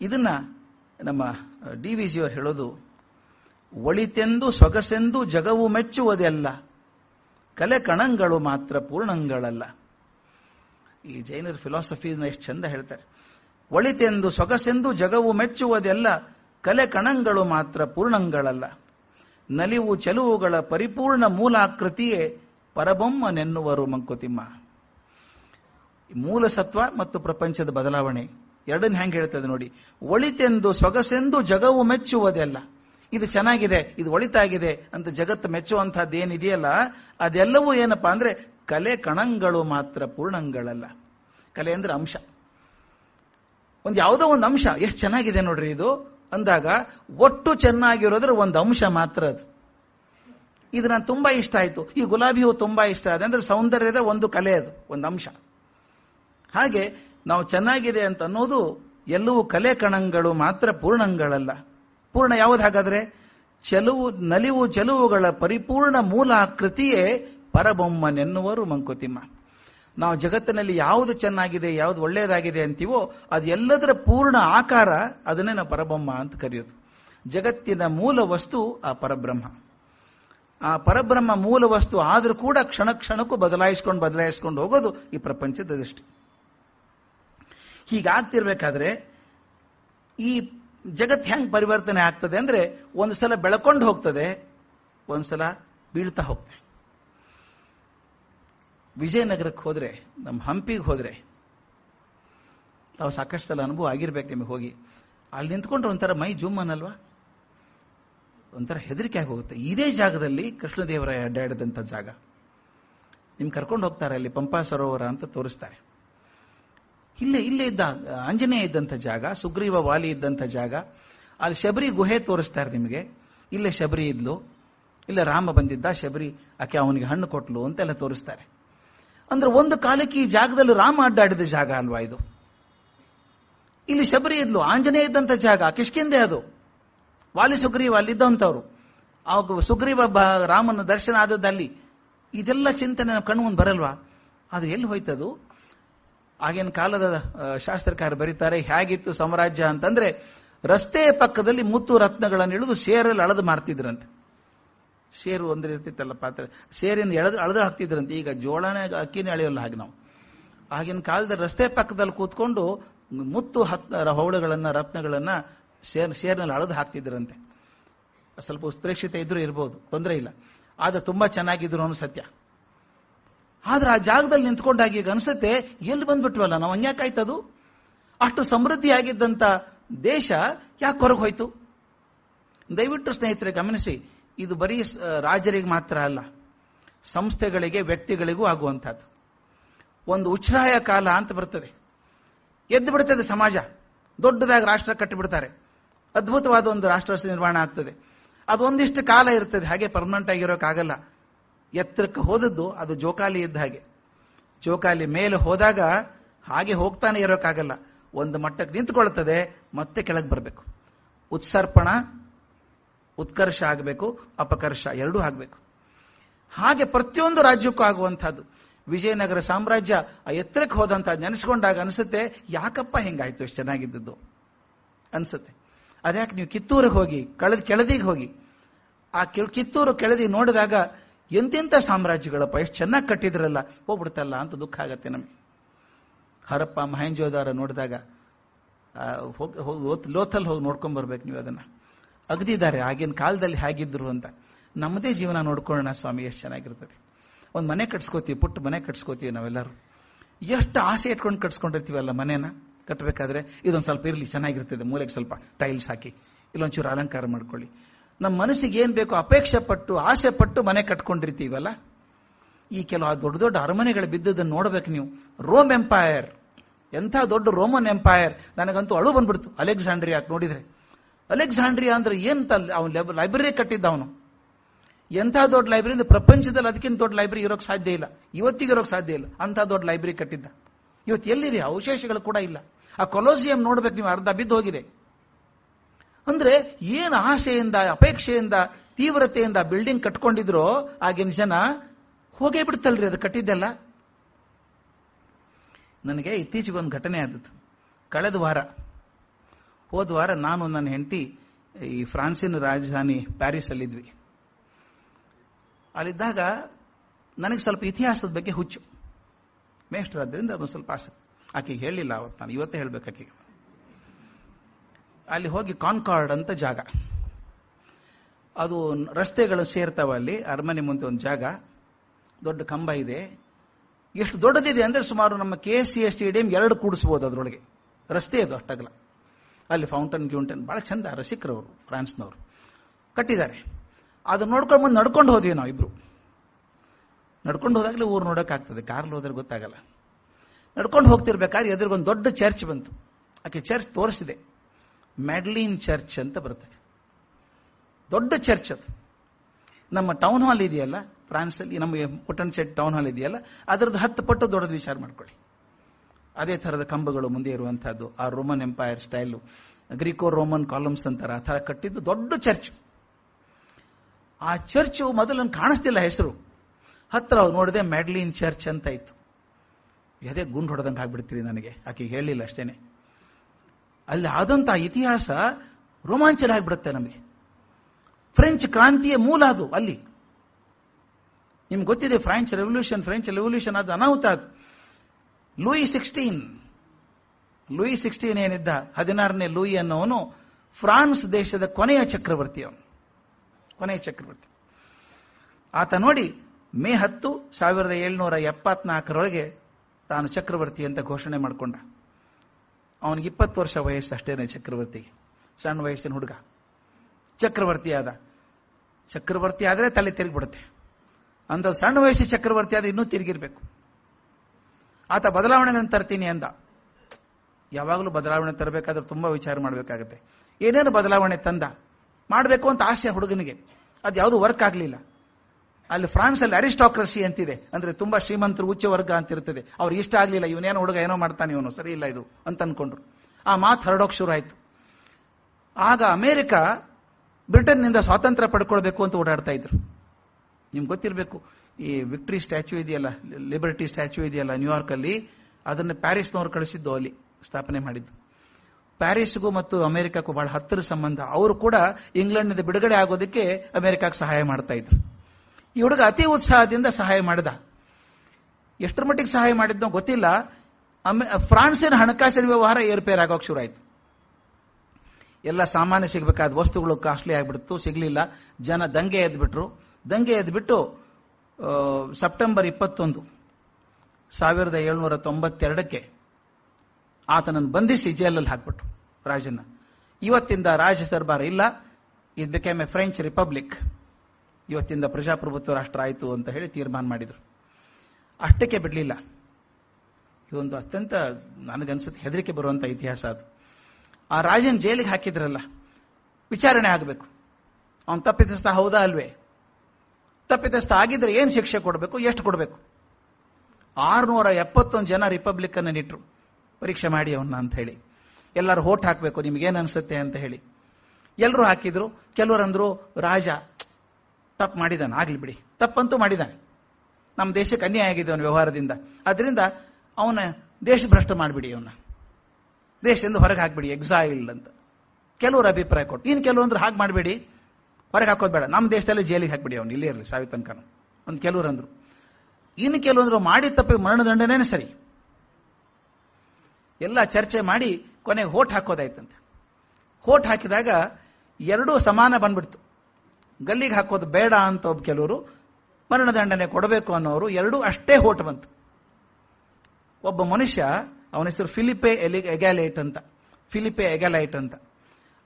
ಇದನ್ನ ನಮ್ಮ D V ಜಿಯವರು ಹೇಳೋದು, ಒಳಿತೆಂದು ಸೊಗಸೆಂದು ಜಗವು ಮೆಚ್ಚುವುದೆಲ್ಲ ಕಲೆ ಕಣಂಗಳು ಮಾತ್ರ ಪೂರ್ಣಂಗಳಲ್ಲ. ಈ ಜೈನರ್ ಫಿಲಾಸಫಿನ ಎಷ್ಟು ಚಂದ ಹೇಳ್ತಾರೆ. ಒಳಿತೆಂದು ಸೊಗಸೆಂದು ಜಗವು ಮೆಚ್ಚುವುದೆಲ್ಲ ಕಲೆ ಕಣಂಗಳು ಮಾತ್ರ ಪೂರ್ಣಂಗಳಲ್ಲ. ನಲಿವು ಚೆಲುವುಗಳ ಪರಿಪೂರ್ಣ ಮೂಲಾಕೃತಿಯೇ ಪರಬೊಮ್ಮನೆನ್ನುವರು ಮಂಕುತಿಮ್ಮ. ಮೂಲ ಸತ್ವ ಮತ್ತು ಪ್ರಪಂಚದ ಬದಲಾವಣೆ. ಎರಡನ್ನ ಹೆಂಗೆ ಹೇಳ್ತದೆ ನೋಡಿ. ಒಳಿತೆಂದು ಸೊಗಸೆಂದು ಜಗವು ಮೆಚ್ಚುವುದೆಲ್ಲ ಇದು ಚೆನ್ನಾಗಿದೆ, ಇದು ಒಳಿತಾಗಿದೆ ಅಂತ ಜಗತ್ತು ಮೆಚ್ಚುವಂತಹದ್ದು ಏನಿದೆಯಲ್ಲ ಅದೆಲ್ಲವೂ ಏನಪ್ಪಾ ಅಂದ್ರೆ ಕಲೆ ಕಣಂಗಳು ಮಾತ್ರ ಪೂರ್ಣಂಗಳಲ್ಲ. ಕಲೆ ಅಂದ್ರೆ ಅಂಶ. ಒಂದು ಯಾವುದೋ ಒಂದು ಅಂಶ, ಎಷ್ಟು ಚೆನ್ನಾಗಿದೆ ನೋಡ್ರಿ ಇದು. ಅಂದಾಗ ಒಟ್ಟು ಚೆನ್ನಾಗಿರೋದ್ರ ಒಂದು ಅಂಶ ಮಾತ್ರ ಅದು. ಇದು ನಾನು ತುಂಬಾ ಇಷ್ಟ ಆಯ್ತು. ಈ ಗುಲಾಬಿ ಹೂ ತುಂಬಾ ಇಷ್ಟ ಆದ. ಅಂದ್ರೆ ಸೌಂದರ್ಯದ ಒಂದು ಕಲೆ ಅದು, ಒಂದು ಅಂಶ. ಹಾಗೆ ನಾವು ಚೆನ್ನಾಗಿದೆ ಅಂತ ಅನ್ನೋದು ಎಲ್ಲವೂ ಕಲೆ ಕಣಂಗಳು ಮಾತ್ರ ಪೂರ್ಣಂಗಳಲ್ಲ. ಪೂರ್ಣ ಯಾವುದು ಹಾಗಾದ್ರೆ? ಚೆಲುವು, ನಲಿವು ಚೆಲುವುಗಳ ಪರಿಪೂರ್ಣ ಮೂಲ ಕೃತಿಯೇ ಪರಬೊಮ್ಮನೆನ್ನುವರು ಮಂಕುತಿಮ್ಮ. ನಾವು ಜಗತ್ತಿನಲ್ಲಿ ಯಾವುದು ಚೆನ್ನಾಗಿದೆ, ಯಾವುದು ಒಳ್ಳೆಯದಾಗಿದೆ ಅಂತೀವೋ ಅದು ಎಲ್ಲದರ ಪೂರ್ಣ ಆಕಾರ ಅದನ್ನೇ ನಾವು ಪರಬೊಮ್ಮ ಅಂತ ಕರೆಯೋದು. ಜಗತ್ತಿನ ಮೂಲ ವಸ್ತು ಆ ಪರಬ್ರಹ್ಮ. ಆ ಪರಬ್ರಹ್ಮ ಮೂಲ ವಸ್ತು ಆದರೂ ಕೂಡ ಕ್ಷಣ ಕ್ಷಣಕ್ಕೂ ಬದಲಾಯಿಸ್ಕೊಂಡು ಬದಲಾಯಿಸ್ಕೊಂಡು ಹೋಗೋದು ಈ ಪ್ರಪಂಚದ ದೃಷ್ಟಿ ಹೀಗಾಗ್ತಿರ್ಬೇಕಾದ್ರೆ ಈ ಜಗತ್ ಹೆಂಗ್ ಪರಿವರ್ತನೆ ಆಗ್ತದೆ ಅಂದ್ರೆ ಒಂದ್ಸಲ ಸಲ ಬೆಳ್ಕೊಂಡು ಹೋಗ್ತದೆ ಒಂದ್ಸಲ ಬೀಳ್ತಾ ಹೋಗ್ತದೆ. ವಿಜಯನಗರಕ್ಕೆ ಹೋದ್ರೆ ನಮ್ಮ ಹಂಪಿಗೆ ಹೋದ್ರೆ, ತಾವು ಸಾಕಷ್ಟು ಸಲ ಅನುಭವ ಆಗಿರ್ಬೇಕು ನಿಮಗೆ ಹೋಗಿ. ಅಲ್ಲಿ ನಿಂತ್ಕೊಂಡ್ರೆ ಒಂಥರ ಮೈ ಜುಮ್ ಅನ್ನಲ್ವಾ ಒಂಥರ ಹೆದರಿಕೆ ಆಗಿ ಹೋಗುತ್ತೆ ಇದೇ ಜಾಗದಲ್ಲಿ ಕೃಷ್ಣದೇವರಾಯ ಅಡ್ಡಾಡಿದಂಥ ಜಾಗ. ನಿಮ್ ಕರ್ಕೊಂಡು ಹೋಗ್ತಾರೆ ಅಲ್ಲಿ ಪಂಪಾ ಸರೋವರ ಅಂತ ತೋರಿಸ್ತಾರೆ. ಇಲ್ಲೇ ಇಲ್ಲೇ ಇದ್ದ, ಆಂಜನೇಯ ಇದ್ದಂಥ ಜಾಗ, ಸುಗ್ರೀವ ವಾಲಿ ಇದ್ದಂಥ ಜಾಗ. ಅಲ್ಲಿ ಶಬರಿ ಗುಹೆ ತೋರಿಸ್ತಾರೆ ನಿಮಗೆ. ಇಲ್ಲೇ ಶಬರಿ ಇದ್ಲು. ಇಲ್ಲ ರಾಮ ಬಂದಿದ್ದ, ಶಬರಿ ಆಕೆ ಅವನಿಗೆ ಹಣ್ಣು ಕೊಟ್ಲು ಅಂತೆಲ್ಲ ತೋರಿಸ್ತಾರೆ. ಅಂದ್ರೆ ಒಂದು ಕಾಲಕ್ಕೆ ಈ ಜಾಗದಲ್ಲಿ ರಾಮ ಅಡ್ಡಾಡಿದ ಜಾಗ ಅಲ್ವಾ ಇದು? ಇಲ್ಲಿ ಶಬರಿ ಇದ್ಲು, ಆಂಜನೇಯ ಇದ್ದಂಥ ಜಾಗ. ಕಿಷ್ಕಿಂದೆ ಅದು. ವಾಲಿ ಸುಗ್ರೀವ ಅಲ್ಲಿದ್ದಂಥವ್ರು ಅವಾಗ ಸುಗ್ರೀವ ರಾಮನ ದರ್ಶನ ಆದದ್ದಲ್ಲಿ ಇದೆಲ್ಲ ಚಿಂತನೆ ನಮ್ಮ ಕಣ್ಣು ಮುಂದೆ ಬರಲ್ವಾ? ಅದು ಎಲ್ಲಿ ಹೋಯ್ತದು? ಆಗಿನ ಕಾಲದ ಶಾಸ್ತ್ರಕಾರ ಬರೀತಾರೆ, ಹೇಗಿತ್ತು ಸಾಮ್ರಾಜ್ಯ ಅಂತಂದ್ರೆ, ರಸ್ತೆ ಪಕ್ಕದಲ್ಲಿ ಮುತ್ತು ರತ್ನಗಳನ್ನು ಇಳಿದು ಸೇರಲ್ಲಿ ಅಳದು ಮಾರ್ತಿದ್ರಂತೆ ಸೇರು ಅಂದ್ರೆ ಇರ್ತಿತ್ತಲ್ಲ ಪಾತ್ರೆ ಸೇರಿನ ಎಳೆದು ಅಳದು ಹಾಕ್ತಿದ್ರಂತೆ. ಈಗ ಜೋಳನೇ, ಅಕ್ಕಿನೇ ಎಳೆಯೋಲ್ಲ ಹಾಗೆ ನಾವು. ಆಗಿನ ಕಾಲದ ರಸ್ತೆ ಪಕ್ಕದಲ್ಲಿ ಕೂತ್ಕೊಂಡು ಮುತ್ತು ಹತ್ ಹವಳುಗಳನ್ನ ರತ್ನಗಳನ್ನ ಸೇರ್ ಸೇರ್ನಲ್ಲಿ ಅಳದು ಹಾಕ್ತಿದ್ರಂತೆ. ಸ್ವಲ್ಪ ಉತ್ಪ್ರೇಕ್ಷಿತ ಇದ್ರೂ ಇರ್ಬೋದು, ತೊಂದರೆ ಇಲ್ಲ. ಆದ್ರೆ ತುಂಬಾ ಚೆನ್ನಾಗಿದ್ರು ಸತ್ಯ. ಆದ್ರೆ ಆ ಜಾಗದಲ್ಲಿ ನಿಂತ್ಕೊಂಡಾಗ ಈಗ ಅನ್ಸುತ್ತೆ, ಎಲ್ಲಿ ಬಂದ್ಬಿಟ್ವಲ್ಲ, ನಾವು ಹಂಗ್ಯಾಕಾಯ್ತದು ಅಷ್ಟು ಸಮೃದ್ಧಿಯಾಗಿದ್ದಂತ ದೇಶ ಯಾಕೆ ಹೊರಗೆ ಹೋಯ್ತು? ದಯವಿಟ್ಟು ಸ್ನೇಹಿತರೆ, ಗಮನಿಸಿ, ಇದು ಬರೀ ರಾಜರಿಗೆ ಮಾತ್ರ ಅಲ್ಲ, ಸಂಸ್ಥೆಗಳಿಗೆ, ವ್ಯಕ್ತಿಗಳಿಗೂ ಆಗುವಂತಹದ್ದು ಒಂದು ಉಚ್ಛ್ರಾಯ ಕಾಲ ಅಂತ ಬರ್ತದೆ. ಎದ್ದು ಬಿಡ್ತದೆ ಸಮಾಜ. ದೊಡ್ಡದಾಗಿ ರಾಷ್ಟ್ರ ಕಟ್ಟಿಬಿಡ್ತಾರೆ. ಅದ್ಭುತವಾದ ಒಂದು ರಾಷ್ಟ್ರ ನಿರ್ಮಾಣ ಆಗ್ತದೆ. ಅದೊಂದಿಷ್ಟು ಕಾಲ ಇರ್ತದೆ. ಹಾಗೆ ಪರ್ಮನೆಂಟ್ ಆಗಿರೋಕ್ಕಾಗಲ್ಲ. ಎತ್ತರಕ್ಕೆ ಹೋದದ್ದು ಅದು ಜೋಕಾಲಿ ಇದ್ದ ಹಾಗೆ. ಜೋಕಾಲಿ ಮೇಲೆ ಹೋದಾಗ ಹಾಗೆ ಹೋಗ್ತಾನೆ ಇರೋಕ್ಕಾಗಲ್ಲ. ಒಂದು ಮಟ್ಟಕ್ಕೆ ನಿಂತ್ಕೊಳ್ತದೆ, ಮತ್ತೆ ಕೆಳಗೆ ಬರಬೇಕು. ಉತ್ಸರ್ಪಣ, ಉತ್ಕರ್ಷ ಆಗಬೇಕು, ಅಪಕರ್ಷ ಎರಡೂ ಆಗಬೇಕು. ಹಾಗೆ ಪ್ರತಿಯೊಂದು ರಾಜ್ಯಕ್ಕೂ ಆಗುವಂಥದ್ದು. ವಿಜಯನಗರ ಸಾಮ್ರಾಜ್ಯ ಆ ಎತ್ತರಕ್ಕೆ ಹೋದಂತ ನೆನೆಸ್ಕೊಂಡಾಗ ಅನಿಸುತ್ತೆ, ಯಾಕಪ್ಪ ಹೆಂಗಾಯ್ತು ಎಷ್ಟು ಚೆನ್ನಾಗಿದ್ದದ್ದು? ಅನ್ಸುತ್ತೆ. ಅದ್ಯಾಕೆ ನೀವು ಕಿತ್ತೂರಿಗೆ ಹೋಗಿ, ಕಳೆದ ಕೆಳದಿಗೆ ಹೋಗಿ, ಆ ಕಿತ್ತೂರು ಕೆಳದಿ ನೋಡಿದಾಗ ಎಂತೆಂಥ ಸಾಮ್ರಾಜ್ಯಗಳಪ್ಪ ಎಷ್ಟು ಚೆನ್ನಾಗಿ ಕಟ್ಟಿದ್ರಲ್ಲ, ಹೋಗ್ಬಿಡ್ತಲ್ಲ ಅಂತ ದುಃಖ ಆಗತ್ತೆ ನಮಗೆ. ಹರಪ್ಪ ಮಹೇಂಜೋದಾರ ನೋಡಿದಾಗ ಹೋಗಿ, ಹೋಗ್- ಲೋಥಲ್ ಹೋಗಿ ನೋಡ್ಕೊಂಡ್ ಬರ್ಬೇಕು ನೀವು ಅದನ್ನ. ಅಗದಿದ್ದಾರೆ, ಆಗಿನ ಕಾಲದಲ್ಲಿ ಹೇಗಿದ್ರು ಅಂತ. ನಮ್ಮದೇ ಜೀವನ ನೋಡ್ಕೊಳ್ಳೋಣ ಸ್ವಾಮಿ, ಎಷ್ಟು ಚೆನ್ನಾಗಿರ್ತದೆ. ಒಂದು ಮನೆ ಕಟ್ಸ್ಕೋತೀವಿ, ಪುಟ್ಟ ಮನೆ ಕಟ್ಸ್ಕೋತೀವಿ ನಾವೆಲ್ಲರೂ. ಎಷ್ಟು ಆಸೆ ಇಟ್ಕೊಂಡು ಕಟ್ಸ್ಕೊಂಡಿರ್ತೀವಲ್ಲ ಮನೇನ? ಕಟ್ಟಬೇಕಾದ್ರೆ ಇದೊಂದು ಸ್ವಲ್ಪ ಇರಲಿ, ಚೆನ್ನಾಗಿರ್ತದೆ, ಮೂಲೆಗೆ ಸ್ವಲ್ಪ ಟೈಲ್ಸ್ ಹಾಕಿ, ಇಲ್ಲೊಂಚೂರು ಅಲಂಕಾರ ಮಾಡ್ಕೊಳ್ಳಿ. ನಮ್ಮ ಮನಸ್ಸಿಗೆ ಏನ್ ಬೇಕೋ ಅಪೇಕ್ಷೆ ಪಟ್ಟು, ಆಸೆ ಪಟ್ಟು ಮನೆ ಕಟ್ಕೊಂಡಿರ್ತೀವಲ್ಲ? ಈ ಕೆಲವು ದೊಡ್ಡ ದೊಡ್ಡ ಅರಮನೆಗಳು ಬಿದ್ದದನ್ನು ನೋಡ್ಬೇಕು ನೀವು. Rome empire. ಎಂಥ ದೊಡ್ಡ ರೋಮನ್ ಎಂಪೈರ್. ನನಗಂತೂ ಅಳು ಬಂದ್ಬಿಡ್ತು. ಅಲೆಕ್ಸಾಂಡ್ರಿಯಾ ನೋಡಿದ್ರೆ. ಅಲೆಕ್ಸಾಂಡ್ರಿಯಾ ಅಂದ್ರೆ ಎಂತ ಅವನು ಲೈಬ್ರರಿ ಕಟ್ಟಿದ್ದ ಅವನು. ಎಂಥ ದೊಡ್ಡ ಲೈಬ್ರರಿ ಅಂದ್ರೆ ಪ್ರಪಂಚದಲ್ಲಿ ಅದಕ್ಕಿಂತ ದೊಡ್ಡ ಲೈಬ್ರರಿ ಇರೋಕ್ ಸಾಧ್ಯ ಇಲ್ಲ. ಇವತ್ತಿಗೆ ಇರೋಕ್ ಸಾಧ್ಯ ಇಲ್ಲ. ಅಂತ ದೊಡ್ಡ ಲೈಬ್ರರಿ ಕಟ್ಟಿದ್ದ. ಇವತ್ತು ಎಲ್ಲಿದೆ? ಅವಶೇಷಗಳು ಕೂಡ ಇಲ್ಲ. ಆ ಕೊಲೋಸಿಯಂ ನೋಡ್ಬೇಕು ನೀವು. ಅರ್ಧ ಬಿದ್ದು ಹೋಗಿದೆ. ಅಂದ್ರೆ ಏನು ಆಸೆಯಿಂದ, ಅಪೇಕ್ಷೆಯಿಂದ, ತೀವ್ರತೆಯಿಂದ ಬಿಲ್ಡಿಂಗ್ ಕಟ್ಕೊಂಡಿದ್ರೋ ಆಗಿನ ಜನ ಹೋಗೇ ಬಿಡ್ತಲ್ರಿ ಅದು ಕಟ್ಟಿದ್ದೆಲ್ಲ. ನನಗೆ ಇತ್ತೀಚೆಗೆ ಒಂದು ಘಟನೆ ಆದದ್ದು. ಕಳೆದ ವಾರ, ಹೋದ ವಾರ ನಾನು ನನ್ನ ಹೆಂಡತಿ ಈ ಫ್ರಾನ್ಸಿನ ರಾಜಧಾನಿ ಪ್ಯಾರಿಸ್ ಅಲ್ಲಿದ್ವಿ ಅಲ್ಲಿದ್ದಾಗ ನನಗೆ ಸ್ವಲ್ಪ ಇತಿಹಾಸದ ಬಗ್ಗೆ ಹುಚ್ಚು. ಮೇಷ್ಟ್ರ ಆದ್ದರಿಂದ ಅದೊಂದು ಸ್ವಲ್ಪ ಆಸಕ್ತಿ ಆಕೆಗೆ ಹೇಳಿಲ್ಲ ಅವತ್ತು ನಾನು ಇವತ್ತೇ ಹೇಳ್ಬೇಕು ಆಕೆಗೆ. ಅಲ್ಲಿ ಹೋಗಿ ಕಾನ್ಕಾರ್ಡ್ ಅಂತ ಜಾಗ. ಅದು ರಸ್ತೆಗಳು ಸೇರ್ತಾವ ಅಲ್ಲಿ, ಅರಮನೆ ಮುಂದೆ ಒಂದು ಜಾಗ. ದೊಡ್ಡ ಕಂಬ ಇದೆ. ಎಷ್ಟು ದೊಡ್ಡದಿದೆ ಅಂದ್ರೆ ಸುಮಾರು ನಮ್ಮ K S C S stadium ಎರಡು ಕೂಡಿಸ್ಬೋದು ಅದರೊಳಗೆ. ರಸ್ತೆ ಅದು ಅಷ್ಟಾಗಲ್ಲ. ಅಲ್ಲಿ ಫೌಂಟನ್ ಗ್ಯೂಂಟನ್ ಬಹಳ ಚಂದ ರಸಿಕರವರು, ಫ್ರಾನ್ಸ್ನವರು. ಕಟ್ಟಿದ್ದಾರೆ. ಅದು ನೋಡ್ಕೊಂಡು ಮುಂದೆ ನಡ್ಕೊಂಡು ಹೋದ್ವಿ ನಾವು ಇಬ್ರು. ನಡ್ಕೊಂಡು ಹೋದಾಗಲೇ ಊರು ನೋಡೋಕ್ಕಾಗ್ತದೆ ಕಾರ್ಲಿ ಹೋದ್ರೆ ಗೊತ್ತಾಗಲ್ಲ. ನಡ್ಕೊಂಡು ಹೋಗ್ತಿರ್ಬೇಕಾದ್ರೆ ಎದುರಿಗೊಂದು ದೊಡ್ಡ ಚರ್ಚ್ ಬಂತು. ಆಕೆ ಚರ್ಚ್ ತೋರಿಸಿದೆ. ಮ್ಯಾಡ್ಲೀನ್ ಚರ್ಚ್ ಅಂತ ಬರ್ತದೆ. ದೊಡ್ಡ ಚರ್ಚ್ ಅದು. ನಮ್ಮ ಟೌನ್ ಹಾಲ್ ಇದೆಯಲ್ಲ, ಫ್ರಾನ್ಸಲ್ಲಿ ನಮಗೆ ಪುಟನ್ ಶೆಟ್ ಟೌನ್ ಹಾಲ್ ಇದೆಯಲ್ಲ, ಅದರದ್ದು ಹತ್ತು ಪಟ್ಟು ದೊಡ್ಡದು ವಿಚಾರ ಮಾಡ್ಕೊಳ್ಳಿ. ಅದೇ ಥರದ ಕಂಬಗಳು ಮುಂದೆ ಇರುವಂತಹದ್ದು ಆ Roman empire style Greco Roman columns ಅಂತಾರೆ, ಆ ಥರ ಕಟ್ಟಿದ್ದು ದೊಡ್ಡ ಚರ್ಚ್. ಆ ಚರ್ಚು ಮೊದಲನ್ನು ಕಾಣಿಸ್ತಿಲ್ಲ ಹೆಸರು. ಹತ್ರ ನೋಡಿದೆ ಮ್ಯಾಡ್ಲಿನ್ ಚರ್ಚ್ ಅಂತ ಇತ್ತು. ಎದೆ ಗುಂಡು ಹೊಡೆದಂಗೆ ಆಗ್ಬಿಡ್ತೀರಿ ನನಗೆ. ಆಕೆ ಹೇಳಿಲ್ಲ ಅಷ್ಟೇನೆ. ಅಲ್ಲಿ ಆದಂತಹ ಇತಿಹಾಸ ರೋಮಾಂಚನ ಆಗಿಬಿಡುತ್ತೆ ನಮಗೆ. ಫ್ರೆಂಚ್ ಕ್ರಾಂತಿಯ ಮೂಲ ಅದು ಅಲ್ಲಿ. ನಿಮ್ಗೆ ಗೊತ್ತಿದೆ ಫ್ರೆಂಚ್ ರೆವಲ್ಯೂಷನ್ ಫ್ರೆಂಚ್ ರೆವಲ್ಯೂಷನ್ ಅದು ಅನಾಹುತ ಅದು. ಲೂಯಿ ಸಿಕ್ಸ್ಟೀನ್ ಲೂಯಿ ಸಿಕ್ಸ್ಟೀನ್ ಏನಿದ್ದ? ಹದಿನಾರನೇ ಲೂಯಿ ಅನ್ನೋವನು ಫ್ರಾನ್ಸ್ ದೇಶದ ಕೊನೆಯ ಚಕ್ರವರ್ತಿ ಅವನು. ಕೊನೆಯ ಚಕ್ರವರ್ತಿ. ಆತ ನೋಡಿ, ಮೇ ಹತ್ತು ಸಾವಿರದ ಏಳ್ನೂರ ಎಪ್ಪತ್ನಾಲ್ಕರೊಳಗೆ ತಾನು ಚಕ್ರವರ್ತಿ ಅಂತ ಘೋಷಣೆ ಮಾಡಿಕೊಂಡ. ಅವನಿಗೆ ಇಪ್ಪತ್ತು ವರ್ಷ ವಯಸ್ಸು ಅಷ್ಟೇನೆ ಚಕ್ರವರ್ತಿಗೆ ಸಣ್ಣ ವಯಸ್ಸಿನ ಹುಡುಗ. ಚಕ್ರವರ್ತಿ ಆದ. ಚಕ್ರವರ್ತಿ ಆದರೆ ತಲೆ ತಿರುಗಿಬಿಡುತ್ತೆ. ಅಂತ ಸಣ್ಣ ವಯಸ್ಸಿ ಚಕ್ರವರ್ತಿ ಆದ ಇನ್ನೂ ತಿರುಗಿರ್ಬೇಕು. ಆತ ಬದಲಾವಣೆಗಳನ್ನು ತರ್ತೀನಿ ಅಂದ. ಯಾವಾಗಲೂ ಬದಲಾವಣೆ ತರಬೇಕಾದ್ರೆ ತುಂಬಾ ವಿಚಾರ ಮಾಡಬೇಕಾಗುತ್ತೆ. ಏನೇನು ಬದಲಾವಣೆ ತಂದ? ಮಾಡಬೇಕು ಅಂತ ಆಸೆ ಹುಡುಗನಿಗೆ. ಅದು ಯಾವುದು ವರ್ಕ್ ಆಗಲಿಲ್ಲ. ಅಲ್ಲಿ ಫ್ರಾನ್ಸ್ ಅಲ್ಲಿ ಅರಿಸ್ಟಾಕ್ರಸಿ ಅಂತಿದೆ. ಅಂದ್ರೆ ತುಂಬಾ ಶ್ರೀಮಂತರು, ಉಚ್ಚ ವರ್ಗ ಅಂತ ಇರ್ತದೆ ಅವ್ರು ಇಷ್ಟ ಆಗ್ಲಿಲ್ಲ, ಇವನೇನು ಹುಡುಗ ಏನೋ ಮಾಡ್ತಾನೆ ಇವನು. ಸರಿ ಇಲ್ಲ ಇದು ಅಂತ ಅನ್ಕೊಂಡ್ರು. ಆ ಮಾತು ಹರಡೋಕ್ ಶುರು ಆಯ್ತು. ಆಗ ಅಮೆರಿಕ ಬ್ರಿಟನ್ನಿಂದ ಸ್ವಾತಂತ್ರ್ಯ ಪಡ್ಕೊಳ್ಬೇಕು ಅಂತ ಓಡಾಡ್ತಾ ಇದ್ರು. ನಿಮ್ಗೆ ಗೊತ್ತಿರಬೇಕು, ಈ ವಿಕ್ಟ್ರಿ ಸ್ಟ್ಯಾಚ್ಯೂ ಇದೆಯಲ್ಲ, ಲಿಬರ್ಟಿ ಸ್ಟ್ಯಾಚ್ಯೂ ಇದೆಯಲ್ಲ ನ್ಯೂಯಾರ್ಕ್ ಅಲ್ಲಿ ಅದನ್ನು ಪ್ಯಾರಿಸ್ನವ್ರು ಕಳಿಸಿದ್ದು ಅಲ್ಲಿ ಸ್ಥಾಪನೆ ಮಾಡಿದ್ದು. ಪ್ಯಾರಿಸ್ಗೂ ಮತ್ತು ಅಮೆರಿಕಕ್ಕೂ ಬಹಳ ಹತ್ತಿರ ಸಂಬಂಧ. ಅವರು ಕೂಡ ಇಂಗ್ಲೆಂಡ್ನಿಂದ ಬಿಡುಗಡೆ ಆಗೋದಕ್ಕೆ ಅಮೆರಿಕಕ್ಕೆ ಸಹಾಯ ಮಾಡ್ತಾ ಇದ್ರು. ಈ ಹುಡುಗ ಅತಿ ಉತ್ಸಾಹದಿಂದ ಸಹಾಯ ಮಾಡಿದ. ಎಷ್ಟರ ಮಟ್ಟಿಗೆ ಸಹಾಯ ಮಾಡಿದ್ನೋ ಗೊತ್ತಿಲ್ಲ. ಫ್ರಾನ್ಸಿನ ಹಣಕಾಸಿನ ವ್ಯವಹಾರ ಏರ್ಪೇರ್ ಆಗೋಕೆ ಶುರು ಆಯ್ತು. ಎಲ್ಲ ಸಾಮಾನ್ಯ ಸಿಗಬೇಕಾದ ವಸ್ತುಗಳು ಕಾಸ್ಟ್ಲಿ ಆಗಿಬಿಡ್ತು, ಸಿಗಲಿಲ್ಲ. ಜನ ದಂಗೆ ಎದ್ಬಿಟ್ರು. ದಂಗೆ ಎದ್ಬಿಟ್ಟು ಸೆಪ್ಟೆಂಬರ್ ಇಪ್ಪತ್ತೊಂದು, ಸಾವಿರದ ಏಳ್ನೂರ ತೊಂಬತ್ತೆರಡಕ್ಕೆ ಆತನನ್ನು ಬಂಧಿಸಿ ಜೈಲಲ್ಲಿ ಹಾಕ್ಬಿಟ್ರು ರಾಜನ ಇವತ್ತಿಂದ ರಾಜ ದರ್ಬಾರ ಇಲ್ಲ. ಇದು ಬಿಕೇಮ್ ಎ ಫ್ರೆಂಚ್ ರಿಪಬ್ಲಿಕ್ ಇವತ್ತಿಂದ ಪ್ರಜಾಪ್ರಭುತ್ವ ರಾಷ್ಟ್ರ ಆಯಿತು ಅಂತ ಹೇಳಿ ತೀರ್ಮಾನ ಮಾಡಿದ್ರು. ಅಷ್ಟಕ್ಕೆ ಬಿಡಲಿಲ್ಲ. ಇದೊಂದು ಅತ್ಯಂತ ನನಗನ್ಸುತ್ತೆ ಹೆದರಿಕೆ ಬರುವಂಥ ಇತಿಹಾಸ ಅದು. ಆ ರಾಜನ್ ಜೈಲಿಗೆ ಹಾಕಿದ್ರಲ್ಲ, ವಿಚಾರಣೆ ಆಗಬೇಕು. ಅವನು ತಪ್ಪಿತಸ್ಥ ಹೌದಾ ಅಲ್ವೇ? ತಪ್ಪಿತಸ್ಥ ಆಗಿದ್ರೆ ಏನು ಶಿಕ್ಷೆ ಕೊಡಬೇಕು, ಎಷ್ಟು ಕೊಡಬೇಕು? ಆರುನೂರ ಎಪ್ಪತ್ತೊಂದು ಜನ ರಿಪಬ್ಲಿಕ್ ಅನ್ನು ನಿಟ್ರು. ಪರೀಕ್ಷೆ ಮಾಡಿ ಅವನ್ನ ಅಂತ ಹೇಳಿ. ಎಲ್ಲರೂ ಹೋಟ್ ಹಾಕಬೇಕು, ನಿಮಗೇನು ಅನ್ಸುತ್ತೆ ಅಂತ ಹೇಳಿ. ಎಲ್ಲರೂ ಹಾಕಿದ್ರು, ಕೆಲವರಂದ್ರು ರಾಜ ತಪ್ಪು ಮಾಡಿದಾನೆ, ಆಗ್ಲಿ ಬಿಡಿ. ತಪ್ಪಂತೂ ಮಾಡಿದಾನೆ. ನಮ್ಮ ದೇಶಕ್ಕೆ ಅನ್ಯಾಯ ಆಗಿದೆ ಅವನ ವ್ಯವಹಾರದಿಂದ. ಅದರಿಂದ ಅವನ ದೇಶಭ್ರಷ್ಟ ಮಾಡಿಬಿಡಿ ಅವನ್ನ. ದೇಶದಿಂದ ಹೊರಗೆ ಹಾಕ್ಬಿಡಿ ಎಕ್ಸಾಯಿಲ್ ಅಂತ. ಕೆಲವರು ಅಭಿಪ್ರಾಯ ಕೊಟ್ಟು, ಇನ್ನು ಕೆಲವೊಂದ್ರು ಹಾಗೆ ಮಾಡಬೇಡಿ. ಹೊರಗೆ ಹಾಕೋದು ಬೇಡ. ನಮ್ಮ ದೇಶದಲ್ಲಿ ಜೈಲಿಗೆ ಹಾಕ್ಬಿಡಿ ಅವ್ನು ಇಲ್ಲೇ ಇರಲಿ ಸಾವಿರ ತನಕ ಒಂದು ಕೆಲವರು ಅಂದ್ರು ಇನ್ನು ಕೆಲವೊಂದ್ರು ಮಾಡಿ ತಪ್ಪಿ ಮರಣದಂಡನೇನೆ ಸರಿ. ಎಲ್ಲ ಚರ್ಚೆ ಮಾಡಿ ಕೊನೆಗೆ ಹೋಟ್ ಹಾಕೋದಾಯ್ತಂತೆ. ಹೋಟ್ ಹಾಕಿದಾಗ ಎರಡೂ ಸಮಾನ ಬಂದ್ಬಿಡ್ತು. ಗಲ್ಲಿಗೆ ಹಾಕೋದು ಬೇಡ ಅಂತ ಒಬ್ಬ ಕೆಲವರು ಮರಣದಂಡನೆ ಕೊಡಬೇಕು ಅನ್ನೋರು ಎರಡೂ ಅಷ್ಟೇ ಹೋಟ್ ಬಂತು. ಒಬ್ಬ ಮನುಷ್ಯ, ಅವನ ಹೆಸರು ಫಿಲಿಪೆ ಎಲಿ ಎಗ್ಯಾಲೈಟ್ ಅಂತ, ಫಿಲಿಪೆ ಎಗ್ಯಾಲೈಟ್ ಅಂತ.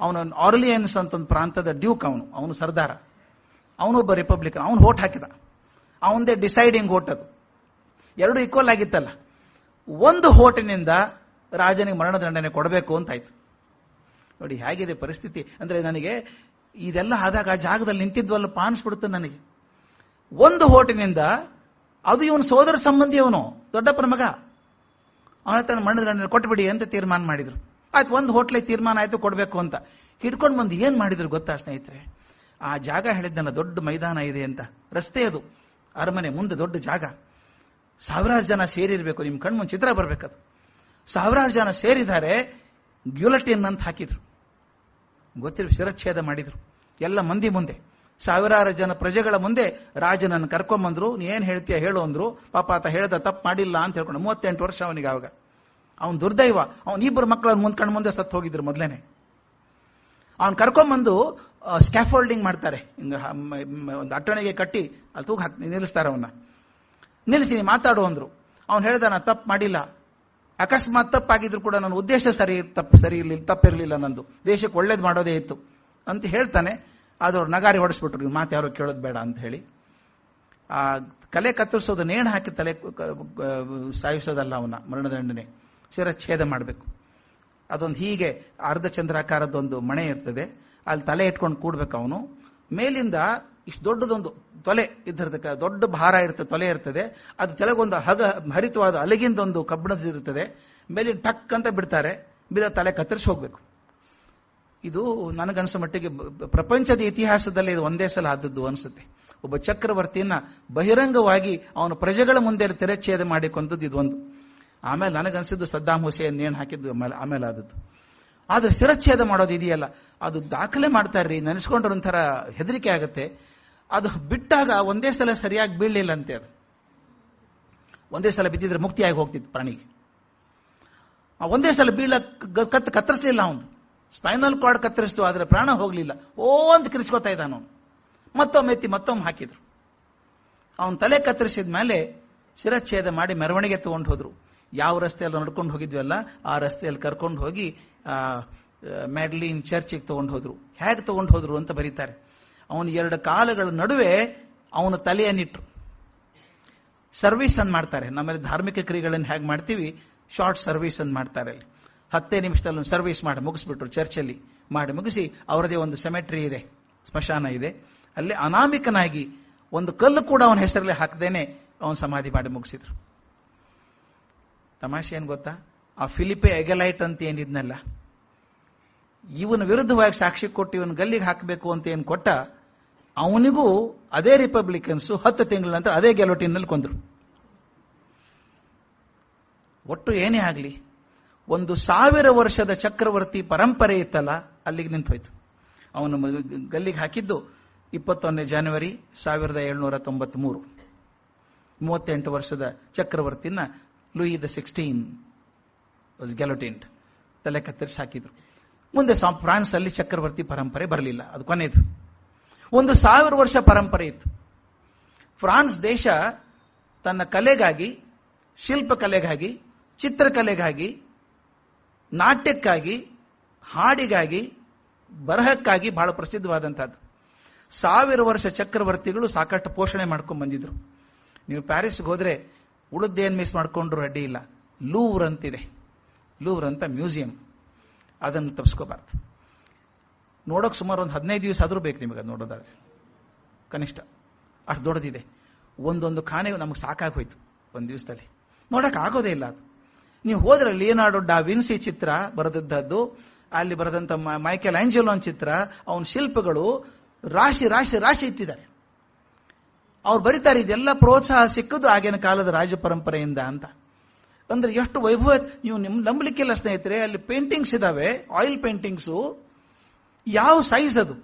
ಅವನು ಆರ್ಲಿಯನ್ಸ್ ಅಂತ ಒಂದು ಪ್ರಾಂತದ ಡ್ಯೂಕ್ ಅವನು ಅವನು ಸರ್ದಾರ. ಅವನೊಬ್ಬ ರಿಪಬ್ಲಿಕನ್, ಅವನು ಹೋಟ್ ಹಾಕಿದ. ಅವನದೇ ಡಿಸೈಡಿಂಗ್ ಹೋಟ್ ಅದು. ಎರಡು ಈಕ್ವಲ್ ಆಗಿತ್ತಲ್ಲ. ಒಂದು ಹೋಟಿನಿಂದ ರಾಜನಿಗೆ ಮರಣದಂಡನೆ ಕೊಡಬೇಕು ಅಂತಾಯ್ತು ನೋಡಿ, ಹೇಗಿದೆ ಪರಿಸ್ಥಿತಿ? ಅಂದ್ರೆ ನನಗೆ ಇದೆಲ್ಲ ಆದಾಗ ಆ ಜಾಗದಲ್ಲಿ ನಿಂತಿದ್ವಲ್ಲ ಪಾನಿಸ್ಬಿಡುತ್ತೆ ನನಗೆ. ಒಂದು ಹೋಟಿನಿಂದ ಅದು ಇವನು ಸೋದರ ಸಂಬಂಧಿ ಅವನು, ದೊಡ್ಡಪ್ಪನ ಮಗ. ಅವನ ತನ್ನ ಮಣ್ಣದ ಕೊಟ್ಬಿಡಿ ಅಂತ ತೀರ್ಮಾನ ಮಾಡಿದ್ರು. ಆಯ್ತು, ಒಂದು ಹೋಟ್ಲೆ ತೀರ್ಮಾನ ಆಯ್ತು, ಕೊಡಬೇಕು ಅಂತ. ಹಿಡ್ಕೊಂಡು ಬಂದು ಏನ್ ಮಾಡಿದ್ರು ಗೊತ್ತಾ ಸ್ನೇಹಿತರೆ? ಆ ಜಾಗ ಹೇಳಿದ್ದಲ್ಲ ದೊಡ್ಡ ಮೈದಾನ ಇದೆ ಅಂತ. ರಸ್ತೆ ಅದು. ಅರಮನೆ ಮುಂದೆ ದೊಡ್ಡ ಜಾಗ. ಸಾವಿರಾರು ಜನ ಸೇರಿರ್ಬೇಕು ನಿಮ್ ಕಣ್ಮುಂದ್ ಚಿತ್ರ ಬರ್ಬೇಕದು. ಸಾವಿರಾರು ಜನ ಸೇರಿದ್ದಾರೆ ಗ್ಯುಲಟಿನ್ ಅಂತ ಹಾಕಿದ್ರು. ಗೊತ್ತಿಲ್ಲ, ಶಿರಚ್ಛೇದ ಮಾಡಿದ್ರು. ಎಲ್ಲ ಮಂದಿ ಮುಂದೆ, ಸಾವಿರಾರು ಜನ ಪ್ರಜೆಗಳ ಮುಂದೆ ರಾಜನನ್ನು ಕರ್ಕೊಂಬಂದ್ರು. ನೀ ಏನ್ ಹೇಳ್ತೀಯ ಹೇಳು ಅಂದ್ರು. ಪಾಪ ಆತ ಹೇಳ್ದ ತಪ್ಪು ಮಾಡಿಲ್ಲ ಅಂತ ಹೇಳ್ಕೊಂಡು ಮೂವತ್ತೆಂಟು ವರ್ಷ ಅವನಿಗೆ ಆವಾಗ. ಅವನ್ ದುರ್ದೈವ, ಅವನ್ ಇಬ್ಬರು ಮಕ್ಕಳನ್ನ ಮುಂದ್ ಕಣ್ ಮುಂದೆ ಸತ್ತು ಹೋಗಿದ್ರು ಮೊದ್ಲೇನೆ. ಅವನ್ ಕರ್ಕೊಂಬಂದು ಸ್ಕ್ಯಾಫೋಲ್ಡಿಂಗ್ ಮಾಡ್ತಾರೆ. ಒಂದು ಅಟ್ಟಣಿಗೆ ಕಟ್ಟಿ ಅಲ್ಲಿ ತೂಗ ಹಾಕಿ ನಿಲ್ಲಿಸ್ತಾರೆ ಅವನ್ನ. ನಿಲ್ಲಿಸಿ ಮಾತಾಡು ಅಂದ್ರು. ಅವ್ನು ಹೇಳ್ದ ನಾ ತಪ್ಪು ಮಾಡಿಲ್ಲ. ಅಕಸ್ಮಾತ್ ತಪ್ಪಾಗಿದ್ರು ಕೂಡ ನನ್ನ ಉದ್ದೇಶ ಸರಿ, ತಪ್ಪು, ಸರಿ ಇರಲಿಲ್ಲ, ತಪ್ಪಿರಲಿಲ್ಲ ನಂದು. ದೇಶಕ್ಕೆ ಒಳ್ಳೇದು ಮಾಡೋದೇ ಇತ್ತು ಅಂತ ಹೇಳ್ತಾನೆ. ಆದ್ರೆ ಅವ್ರು ನಗಾರಿ ಹೊಡಿಸ್ಬಿಟ್ರು. ನೀವು ಮಾತು ಯಾರು ಕೇಳೋದು ಬೇಡ ಅಂತ ಹೇಳಿ. ಆ ಕಲೆ ಕತ್ತರಿಸೋದು ನೇಣು ಹಾಕಿ ತಲೆ ಸಾಯಿಸೋದಲ್ಲ ಅವನ ಮರಣದಂಡನೆ. ಶಿರಚ್ಛೇದ ಮಾಡಬೇಕು. ಅದೊಂದು ಹೀಗೆ ಅರ್ಧ ಚಂದ್ರಾಕಾರದೊಂದು ಮಣೆ ಇರ್ತದೆ. ಅಲ್ಲಿ ತಲೆ ಇಟ್ಕೊಂಡು ಕೂಡ್ಬೇಕು ಅವನು. ಮೇಲಿಂದ ಇಷ್ಟು ದೊಡ್ಡದೊಂದು ತೊಲೆ ಇದ್ದಿರ್ತಕ್ಕ ದೊಡ್ಡ ಭಾರ ಇರ್ತದೆ ತೊಲೆ ಇರ್ತದೆ. ಅದು ಕೆಳಗೊಂದು ಹಗ, ಹರಿತವಾದ ಅಲಗಿಂದೊಂದು ಕಬ್ಬಿಣದ ಇರ್ತದೆ ಮೇಲೆ ಟಕ್ ಅಂತ ಬಿಡ್ತಾರೆ. ಬಿದ ತಲೆ ಕತ್ತರಿಸಿ ಹೋಗ್ಬೇಕು. ಇದು ನನಗನ್ಸೋ ಮಟ್ಟಿಗೆ ಪ್ರಪಂಚದ ಇತಿಹಾಸದಲ್ಲಿ ಇದು ಒಂದೇ ಸಲ ಆದದ್ದು ಅನಿಸುತ್ತೆ. ಒಬ್ಬ ಚಕ್ರವರ್ತಿಯನ್ನ ಬಹಿರಂಗವಾಗಿ ಅವನ ಪ್ರಜೆಗಳ ಮುಂದೆ ತೆರಚ್ಛೇದ ಮಾಡಿಕೊಂಡದ್ದು ಇದು ಇದೊಂದು. ಆಮೇಲೆ ನನಗನ್ಸಿದ್ದು ಸದ್ದಾಂ ಹುಸೇನ್ ಏನು ಹಾಕಿದ್ದು ಆಮೇಲೆ ಆಮೇಲೆ ಆದದ್ದು. ಆದ್ರೆ ಶಿರಚ್ಛೇದ ಮಾಡೋದು ಇದೆಯಲ್ಲ. ಅದು ದಾಖಲೆ ಮಾಡ್ತಾರ್ರಿ, ನೆನೆಸ್ಕೊಂಡ್ರೆ ಒಂಥರ ಹೆದರಿಕೆ ಆಗುತ್ತೆ. ಅದು ಬಿಟ್ಟಾಗ ಒಂದೇ ಸಲ ಸರಿಯಾಗಿ ಬೀಳಲಿಲ್ಲ ಅಂತೆ ಅದು. ಒಂದೇ ಸಲ ಬಿದ್ದಿದ್ರೆ ಮುಕ್ತಿಯಾಗಿ ಹೋಗ್ತಿತ್ತು ಪ್ರಾಣಿಗೆ. ಒಂದೇ ಸಲ ಬೀಳ ಕತ್ ಕತ್ತರಿಸಲಿಲ್ಲ ಅವನು. ಸ್ಪೈನಲ್ ಕಾರ್ಡ್ ಕತ್ತರಿಸ್ತು, ಆದರೆ ಪ್ರಾಣ ಹೋಗಲಿಲ್ಲ. ಓ ಅಂತ ಕಿರಿಸ್ಕೊತಾ ಇದ್ದಾನ ಮತ್ತೊಮ್ಮೆ ಎತ್ತಿ ಮತ್ತೊಮ್ಮೆ ಹಾಕಿದ್ರು. ಅವನ ತಲೆ ಕತ್ತರಿಸಿದ ಮೇಲೆ ಶಿರಚ್ಛೇದ ಮಾಡಿ ಮೆರವಣಿಗೆ ತಗೊಂಡು ಹೋದ್ರು. ಯಾವ ರಸ್ತೆಯಲ್ಲಿ ನಡ್ಕೊಂಡು ಹೋಗಿದ್ವಲ್ಲ ಆ ರಸ್ತೆಯಲ್ಲಿ ಕರ್ಕೊಂಡು ಹೋಗಿ ಮ್ಯಾಡ್ಲಿನ್ ಚರ್ಚಿಗೆ ತಗೊಂಡು ಹೋದ್ರು. ಹೇಗೆ ತಗೊಂಡು ಹೋದ್ರು ಅಂತ ಬರೀತಾರೆ. ಅವನ ಎರಡು ಕಾಲುಗಳ ನಡುವೆ ಅವನ ತಲೆಯನ್ನಿಟ್ರು ಸರ್ವಿಸ್ ಅನ್ನು ಮಾಡ್ತಾರೆ. ನಮ್ಮಲ್ಲಿ ಧಾರ್ಮಿಕ ಕ್ರಿಯೆಗಳನ್ನು ಹೇಗೆ ಮಾಡ್ತೀವಿ? ಶಾರ್ಟ್ ಸರ್ವಿಸ್ ಅನ್ನು ಮಾಡ್ತಾರೆ ಅಲ್ಲಿ. ಹತ್ತೇ ನಿಮಿಷದಲ್ಲಿ ಒಂದು ಸರ್ವಿಸ್ ಮಾಡಿ ಮುಗಿಸ್ಬಿಟ್ರು ಚರ್ಚಲ್ಲಿ ಮಾಡಿ ಮುಗಿಸಿ ಅವರದೇ ಒಂದು ಸೆಮೆಟ್ರಿ ಇದೆ, ಸ್ಮಶಾನ ಇದೆ. ಅಲ್ಲಿ ಅನಾಮಿಕನಾಗಿ ಒಂದು ಕಲ್ಲು ಕೂಡ ಅವನ ಹೆಸರಲ್ಲಿ ಹಾಕದೇನೆ ಅವನ ಸಮಾಧಿ ಮಾಡಿ ಮುಗಿಸಿದ್ರು. ತಮಾಷೆ ಏನ್ ಗೊತ್ತಾ? ಆ ಫಿಲಿಪೆ ಎಗಲೈಟ್ ಅಂತ ಏನಿದ್ನಲ್ಲ, ಇವನ ವಿರುದ್ಧವಾಗಿ ಸಾಕ್ಷಿ ಕೊಟ್ಟು ಇವನ ಗಲ್ಲಿಗೆ ಹಾಕಬೇಕು ಅಂತ ಏನು ಕೊಟ್ಟ? ಅವನಿಗೂ ಅದೇ ರಿಪಬ್ಲಿಕನ್ಸ್ ಹತ್ತು ತಿಂಗಳ ನಂತರ ಅದೇ ಗೆಲೋಟಿನಲ್ಲಿ ಕೊಂದ್ರು. ಒಟ್ಟು ಏನೇ ಆಗಲಿ, ಒಂದು ಸಾವಿರ ವರ್ಷದ ಚಕ್ರವರ್ತಿ ಪರಂಪರೆ ಇತ್ತಲ್ಲ, ಅಲ್ಲಿಗೆ ನಿಂತೋಯ್ತು. ಅವನು ಗಲ್ಲಿಗೆ ಹಾಕಿದ್ದು ಇಪ್ಪತ್ತೊಂದನೇ ಜನವರಿ ಸಾವಿರದ ಏಳ್ನೂರ ತೊಂಬತ್ಮೂರು. ಮೂವತ್ತೆಂಟು ವರ್ಷದ ಚಕ್ರವರ್ತಿನ ಲೂಯಿ ದ ಸಿಕ್ಸ್ಟೀನ್ ಗೆಲೋಟಿಂಟ್. ತಲೆ ಕತ್ತರಿಸಿ ಹಾಕಿದ್ರು. ಮುಂದೆ ಫ್ರಾನ್ಸ್ ಅಲ್ಲಿ ಚಕ್ರವರ್ತಿ ಪರಂಪರೆ ಬರಲಿಲ್ಲ. ಅದು ಕೊನೆಯದು ಒಂದು ಸಾವಿರ ವರ್ಷ ಪರಂಪರೆ ಇತ್ತು. ಫ್ರಾನ್ಸ್ ದೇಶ ತನ್ನ ಕಲೆಗಾಗಿ ಶಿಲ್ಪಕಲೆಗಾಗಿ ಚಿತ್ರಕಲೆಗಾಗಿ, ನಾಟ್ಯಕ್ಕಾಗಿ, ಹಾಡಿಗಾಗಿ, ಬರಹಕ್ಕಾಗಿ ಬಹಳ ಪ್ರಸಿದ್ಧವಾದಂಥದ್ದು. ಸಾವಿರ ವರ್ಷ ಚಕ್ರವರ್ತಿಗಳು ಸಾಕಷ್ಟು ಪೋಷಣೆ ಮಾಡ್ಕೊಂಡು ಬಂದಿದ್ರು. ನೀವು ಪ್ಯಾರಿಸ್ಗೆ ಹೋದ್ರೆ ಉಳಿದ್ದೇನ್ ಮಿಸ್ ಮಾಡ್ಕೊಂಡ್ರು ಅಡ್ಡಿ ಇಲ್ಲ. ಲೂವ್ರ್ ಅಂತಿದೆ. ಲೂವ್ರ್ ಅಂತ ಮ್ಯೂಸಿಯಂ. ಅದನ್ನು ತಪ್ಪಿಸ್ಕೋಬಾರ್ದು ನೋಡೋಕೆ ಸುಮಾರು ಒಂದು ಹದಿನೈದು ದಿವಸ ಆದರೂ ಬೇಕು ನಿಮಗೆ ಅದು ನೋಡೋದಾದ್ರೆ. ಕನಿಷ್ಠ. ಅಷ್ಟು ದೊಡ್ಡದಿದೆ. ಒಂದೊಂದು ಖಾನೆ ನಮಗೆ ಸಾಕಾಗಿ ಹೋಯ್ತು ಒಂದು ದಿವಸದಲ್ಲಿ. ನೋಡೋಕೆ ಆಗೋದೇ ಇಲ್ಲ ಅದು. ನೀವು ಹೋದ್ರೆ ಲಿಯನಾರ್ಡೋ ಡಾ ವಿನ್ಸಿ ಚಿತ್ರ ಬರೆದದ್ದು ಅಲ್ಲಿ ಬರೆದಂಥ ಮೈಕೆಲ್ ಆಂಜಲೋನ್ ಚಿತ್ರ, ಅವನ ಶಿಲ್ಪಗಳು ರಾಶಿ ರಾಶಿ ರಾಶಿ ಇಟ್ಟಿದ್ದಾರೆ. ಅವ್ರು ಬರೀತಾರೆ, ಇದೆಲ್ಲ ಪ್ರೋತ್ಸಾಹ ಸಿಕ್ಕದು ಆಗಿನ ಕಾಲದ ರಾಜ ಪರಂಪರೆಯಿಂದ ಅಂತ. ಅಂದ್ರೆ ಎಷ್ಟು ವೈಭವ, ನೀವು ನಿಮ್ ನಂಬಲಿಕ್ಕಿಲ್ಲ ಸ್ನೇಹಿತರೆ, ಅಲ್ಲಿ ಪೇಂಟಿಂಗ್ಸ್ ಇದಾವೆ ಆಯಿಲ್ ಪೇಂಟಿಂಗ್ಸು ಯಾವ ಸೈಜ್ ಅದು?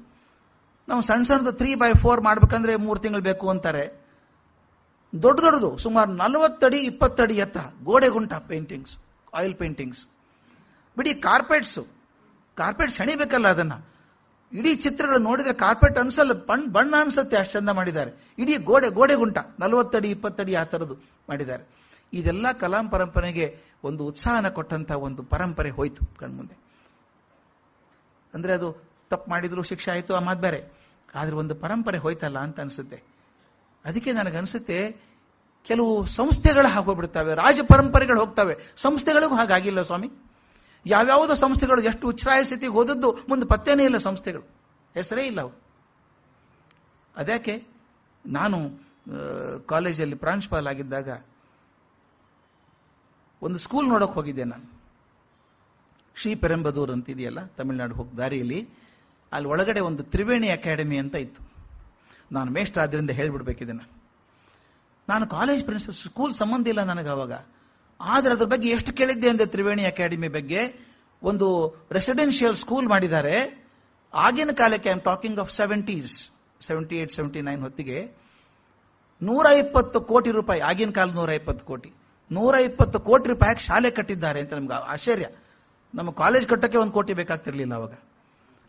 ನಾವು ಸಣ್ಣ ಸಣ್ಣದು ತ್ರೀ ಬೈ ಫೋರ್ ಮಾಡ್ಬೇಕಂದ್ರೆ ಮೂರು ತಿಂಗಳು ಬೇಕು ಅಂತಾರೆ. ದೊಡ್ಡ ದೊಡ್ಡದು, ಸುಮಾರು ನಲವತ್ತಡಿ ಇಪ್ಪತ್ತಡಿ ಎತ್ತರ, ಗೋಡೆ ಗುಂಟ ಪೇಂಟಿಂಗ್ಸ್ ಆಯಿಲ್ ಪೇಂಟಿಂಗ್ಸ್ ಬಿಡಿ ಕಾರ್ಪೆಟ್ಸ್ ಕಾರ್ಪೆಟ್ಸ್ ಹೆಣಿಬೇಕಲ್ಲ ಅದನ್ನ. ಇಡೀ ಚಿತ್ರಗಳು ನೋಡಿದ್ರೆ ಕಾರ್ಪೆಟ್ ಅನ್ಸಲ್ಲ, ಬಣ್ಣ ಬಣ್ಣ ಅನ್ಸುತ್ತೆ ಅಷ್ಟು ಚಂದ ಮಾಡಿದ್ದಾರೆ. ಇಡೀ ಗೋಡೆ ಗೋಡೆ ಗುಂಟ ನಲವತ್ತಡಿ ಇಪ್ಪತ್ತಡಿ ಆ ಥರದ್ದು ಮಾಡಿದ್ದಾರೆ. ಇದೆಲ್ಲ ಕಲಾಂ ಪರಂಪರೆಗೆ ಒಂದು ಉತ್ಸಾಹನ ಕೊಟ್ಟಂತ ಒಂದು ಪರಂಪರೆ ಹೋಯ್ತು ಕಣ್ಮುಂದೆ. ಅಂದ್ರೆ ಅದು ತಪ್ಪು ಮಾಡಿದ್ರು ಶಿಕ್ಷೆ ಆಯಿತು, ಆ ಮಾತು ಬೇರೆ. ಆದ್ರೆ ಒಂದು ಪರಂಪರೆ ಹೋಯ್ತಲ್ಲ ಅಂತ ಅನ್ಸುತ್ತೆ. ಅದಕ್ಕೆ ನನಗನ್ಸುತ್ತೆ, ಕೆಲವು ಸಂಸ್ಥೆಗಳು ಹಾಗೋಗ್ಬಿಡ್ತವೆ ರಾಜ ಪರಂಪರೆಗಳು ಹೋಗ್ತವೆ. ಸಂಸ್ಥೆಗಳಿಗೂ ಹಾಗಾಗಿಲ್ಲ ಸ್ವಾಮಿ. ಯಾವ್ಯಾವುದೋ ಸಂಸ್ಥೆಗಳು ಎಷ್ಟು ಉಚ್ಛ್ರಾಯ ಸ್ಥಿತಿಗೆ ಹೋದದ್ದು ಮುಂದೆ ಪತ್ತೇನೇ ಇಲ್ಲ ಸಂಸ್ಥೆಗಳು. ಹೆಸರೇ ಇಲ್ಲ ಅವು. ಅದ್ಯಾಕೆ? ನಾನು ಕಾಲೇಜಲ್ಲಿ ಪ್ರಾಂಶುಪಾಲ ಆಗಿದ್ದಾಗ ಒಂದು ಸ್ಕೂಲ್ ನೋಡಕ್ ಹೋಗಿದ್ದೆ ನಾನು. ಶ್ರೀ ಪೆರಂಬದೂರ್ ಅಂತಿದೆಯಲ್ಲ, ತಮಿಳುನಾಡು ಹೋಗಿ ದಾರಿಯಲ್ಲಿ. ಅಲ್ಲಿ ಒಳಗಡೆ ಒಂದು ತ್ರಿವೇಣಿ ಅಕಾಡೆಮಿ ಅಂತ ಇತ್ತು. ನಾನು ಮೇಷ್ಟ್ರ ಆದ್ರಿಂದ ಹೇಳ್ಬಿಡ್ಬೇಕಿದನ್ನ. ನಾನು ಕಾಲೇಜ್ ಪ್ರಿನ್ಸಿಪಲ್, ಸ್ಕೂಲ್ ಸಂಬಂಧ ಇಲ್ಲ ನನಗೆ ಅವಾಗ. ಆದ್ರೆ ಅದ್ರ ಬಗ್ಗೆ ಎಷ್ಟು ಕೇಳಿದ್ದೆ ಅಂದ್ರೆ ತ್ರಿವೇಣಿ ಅಕಾಡೆಮಿ ಬಗ್ಗೆ? ಒಂದು ರೆಸಿಡೆನ್ಷಿಯಲ್ ಸ್ಕೂಲ್ ಮಾಡಿದ್ದಾರೆ. ಆಗಿನ ಕಾಲಕ್ಕೆ I am talking of seventies seventy eight seventy nine ಹೊತ್ತಿಗೆ ನೂರ ಇಪ್ಪತ್ತು ಕೋಟಿ ರೂಪಾಯಿ, ಆಗಿನ ಕಾಲ ನೂರ ಇಪ್ಪತ್ತು ಕೋಟಿ. ನೂರ ಇಪ್ಪತ್ತು ಕೋಟಿ ರೂಪಾಯಿ ಶಾಲೆ ಕಟ್ಟಿದ್ದಾರೆ ಅಂತ ನಮ್ಗೆ ಆಶ್ಚರ್ಯ. ನಮ್ಮ ಕಾಲೇಜ್ ಕಟ್ಟಕ್ಕೆ ಒಂದು ಕೋಟಿ ಬೇಕಾಗ್ತಿರ್ಲಿಲ್ಲ ಅವಾಗ.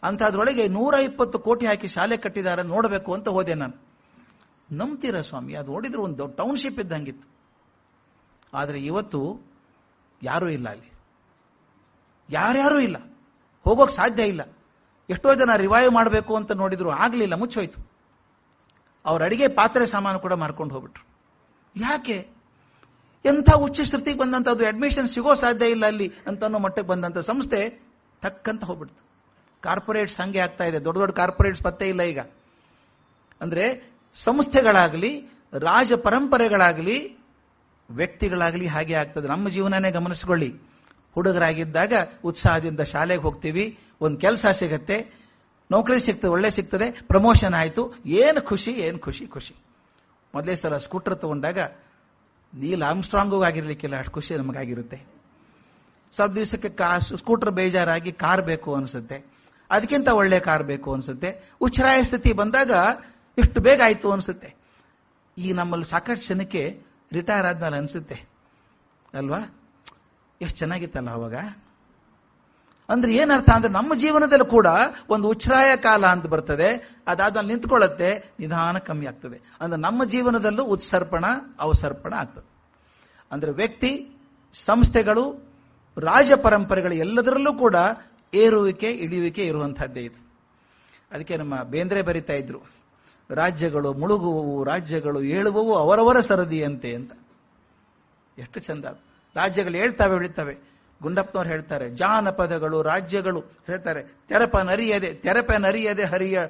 ಅಂಥದ್ರೊಳಗೆ ನೂರ ಇಪ್ಪತ್ತು ಕೋಟಿ ಹಾಕಿ ಶಾಲೆ ಕಟ್ಟಿದ್ದಾರೆ ನೋಡಬೇಕು ಅಂತ ಹೋದೆ ನಾನು. ನಂಬ್ತೀರ ಸ್ವಾಮಿ? ಅದು ನೋಡಿದ್ರೆ ಒಂದು ದೊಡ್ಡ ಟೌನ್ಶಿಪ್ ಇದ್ದಂಗಿತ್ತು. ಆದರೆ ಇವತ್ತು ಯಾರೂ ಇಲ್ಲ ಅಲ್ಲಿ. ಯಾರ್ಯಾರೂ ಇಲ್ಲ. ಹೋಗೋಕೆ ಸಾಧ್ಯ ಇಲ್ಲ. ಎಷ್ಟೋ ಜನ ರಿವೈವ್ ಮಾಡಬೇಕು ಅಂತ ನೋಡಿದ್ರು. ಆಗಲಿಲ್ಲ, ಮುಚ್ಚೋಯ್ತು. ಅವ್ರ ಅಡಿಗೆ ಪಾತ್ರೆ ಸಾಮಾನು ಕೂಡ ಮಾರ್ಕೊಂಡು ಹೋಗ್ಬಿಟ್ರು. ಯಾಕೆ? ಎಂಥ ಉಚ್ಚ ಸ್ಥಿತಿಗೆ ಬಂದಂಥದ್ದು? ಅಡ್ಮಿಷನ್ ಸಿಗೋ ಸಾಧ್ಯ ಇಲ್ಲ ಅಲ್ಲಿ ಅಂತ ಅನ್ನೋ ಮಟ್ಟಕ್ಕೆ ಬಂದಂಥ ಸಂಸ್ಥೆ ಟಕ್ಕಂತ ಹೋಗ್ಬಿಡ್ತು. ಕಾರ್ಪೊರೇಟ್ಸ್ ಹಂಗೆ ಆಗ್ತಾ ಇದೆ. ದೊಡ್ಡ ದೊಡ್ಡ ಕಾರ್ಪೊರೇಟ್ಸ್ ಪತ್ತೆ ಇಲ್ಲ ಈಗ. ಅಂದ್ರೆ ಸಂಸ್ಥೆಗಳಾಗಲಿ, ರಾಜ ಪರಂಪರೆಗಳಾಗಲಿ, ವ್ಯಕ್ತಿಗಳಾಗಲಿ ಹಾಗೆ ಆಗ್ತದೆ. ನಮ್ಮ ಜೀವನನೇ ಗಮನಿಸಿಕೊಳ್ಳಿ. ಹುಡುಗರಾಗಿದ್ದಾಗ ಉತ್ಸಾಹದಿಂದ ಶಾಲೆಗೆ ಹೋಗ್ತೀವಿ. ಒಂದು ಕೆಲಸ ಸಿಗತ್ತೆ. ನೌಕರಿ ಸಿಗ್ತದೆ, ಒಳ್ಳೆ ಸಿಗ್ತದೆ. ಪ್ರಮೋಷನ್ ಆಯಿತು. ಏನು ಖುಷಿ ಏನು ಖುಷಿ ಖುಷಿ. ಮೊದಲೇ ಸಲ ಸ್ಕೂಟರ್ ತಗೊಂಡಾಗ ನೀಲ್ ಆಮ್ಸ್ಟ್ರಾಂಗೂ ಆಗಿರ್ಲಿಕ್ಕಿಲ್ಲ. ಅಷ್ಟು ಖುಷಿ ನಮಗಾಗಿರುತ್ತೆ. ಸ್ವಲ್ಪ ದಿವಸಕ್ಕೆ ಕಾ, ಸ್ಕೂಟರ್ ಬೇಜಾರಾಗಿ ಕಾರ್ ಬೇಕು ಅನ್ಸುತ್ತೆ. ಅದಕ್ಕಿಂತ ಒಳ್ಳೆ ಕಾರ್ ಬೇಕು ಅನ್ಸುತ್ತೆ. ಉಚ್ಛರಾಯ ಸ್ಥಿತಿ ಬಂದಾಗ ಇಷ್ಟು ಬೇಗ ಆಯ್ತು ಅನ್ಸುತ್ತೆ. ಈ ನಮ್ಮಲ್ಲಿ ಸಾಕಷ್ಟು ಜನಕ್ಕೆ ರಿಟೈರ್ ಆದ್ಮೇಲೆ ಅನ್ಸುತ್ತೆ. ಅಲ್ವಾ? ಎಷ್ಟು ಚೆನ್ನಾಗಿತ್ತಲ್ಲ ಅವಾಗ. ಅಂದ್ರೆ ಏನರ್ಥ ಅಂದ್ರೆ ನಮ್ಮ ಜೀವನದಲ್ಲೂ ಕೂಡ ಒಂದು ಉಚ್ಛ್ರಾಯ ಕಾಲ ಅಂತ ಬರ್ತದೆ. ಅದಾದ್ಮೇಲೆ ನಿಂತ್ಕೊಳ್ಳುತ್ತೆ, ನಿಧಾನ ಕಮ್ಮಿ ಆಗ್ತದೆ. ಅಂದ್ರೆ ನಮ್ಮ ಜೀವನದಲ್ಲೂ ಉತ್ಸರ್ಪಣ, ಅವಸರ್ಪಣ ಆಗ್ತದೆ. ಅಂದ್ರೆ ವ್ಯಕ್ತಿ, ಸಂಸ್ಥೆಗಳು, ರಾಜ ಪರಂಪರೆಗಳು ಎಲ್ಲದರಲ್ಲೂ ಕೂಡ ಏರುವಿಕೆ ಇಳಿಯುವಿಕೆ ಇರುವಂತಹದ್ದೇ ಇದು. ಅದಕ್ಕೆ ನಮ್ಮ ಬೇಂದ್ರೆ ಬರಿತಾ ಇದ್ರು, ರಾಜ್ಯಗಳು ಮುಳುಗುವವು, ರಾಜ್ಯಗಳು ಏಳುವವು ಅವರವರ ಸರದಿಯಂತೆ ಅಂತ. ಎಷ್ಟು ಚಂದ. ರಾಜ್ಯಗಳು ಹೇಳ್ತಾವೆ, ಉಳಿತವೆ. ಗುಂಡಪ್ಪನವ್ರು ಹೇಳ್ತಾರೆ, ಜಾನಪದಗಳು, ರಾಜ್ಯಗಳು ಹೇಳ್ತಾರೆ, ತೆರಪ ನರಿಯದೆ ತೆರಪ ನರಿಯದೆ ಹರಿಯ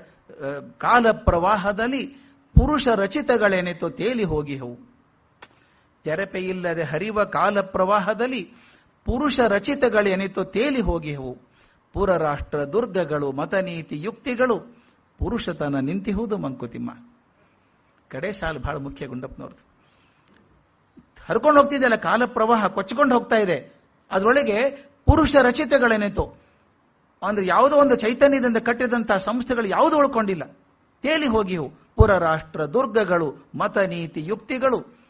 ಕಾಲ ಪ್ರವಾಹದಲ್ಲಿ ಪುರುಷ ರಚಿತಗಳೇನಿತ್ತು ತೇಲಿ ಹೋಗಿಹವು. ತೆರಪೆ ಇಲ್ಲದೆ ಹರಿವ ಕಾಲ ಪ್ರವಾಹದಲ್ಲಿ ಪುರುಷ ರಚಿತಗಳೇನಿತ್ತು ತೇಲಿ ಹೋಗಿಹವು. ಪುರರಾಷ್ಟ್ರ ದುರ್ಗಗಳು, ಮತನೀತಿ ಯುಕ್ತಿಗಳು, ಪುರುಷತನ ನಿಂತಿಹುದು ಮಂಕುತಿಮ್ಮ. ಕಡೆ ಸಾಲು ಬಹಳ ಮುಖ್ಯ ಗುಂಡಪ್ಪನವ್ರದ್ದು. ಹರ್ಕೊಂಡು ಹೋಗ್ತಿದೆಯಲ್ಲ, ಕಾಲ ಪ್ರವಾಹ ಕೊಚ್ಚಿಕೊಂಡು ಹೋಗ್ತಾ ಇದೆ. ಅದರೊಳಗೆ ಪುರುಷ ರಚಿತಗಳೇನಿತ್ತು? ಅಂದ್ರೆ ಯಾವುದೋ ಒಂದು ಚೈತನ್ಯದಿಂದ ಕಟ್ಟಿದಂತಹ ಸಂಸ್ಥೆಗಳು ಯಾವುದು ಉಳ್ಕೊಂಡಿಲ್ಲ. ತೇಲಿ ಹೋಗಿವು. ಪುರರಾಷ್ಟ್ರ ದುರ್ಗಗಳು ಮತ ನೀತಿ ಯುಕ್ತಿಗಳು.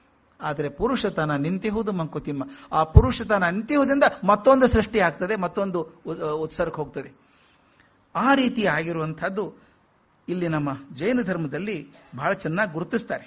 ಆದರೆ ಪುರುಷತನ ನಿಂತಿಹುದು ಮಂಕುತಿಮ್ಮ. ಆ ಪುರುಷತನ ನಿಂತಿಹುದಿಂದ ಮತ್ತೊಂದು ಸೃಷ್ಟಿ ಆಗ್ತದೆ, ಮತ್ತೊಂದು ಉತ್ಸರ್ಗ ಹೋಗ್ತದೆ. ಆ ರೀತಿ ಆಗಿರುವಂತಹದ್ದು ಇಲ್ಲಿ ನಮ್ಮ ಜೈನ ಧರ್ಮದಲ್ಲಿ ಬಹಳ ಚೆನ್ನಾಗಿ ಗುರುತಿಸ್ತಾರೆ.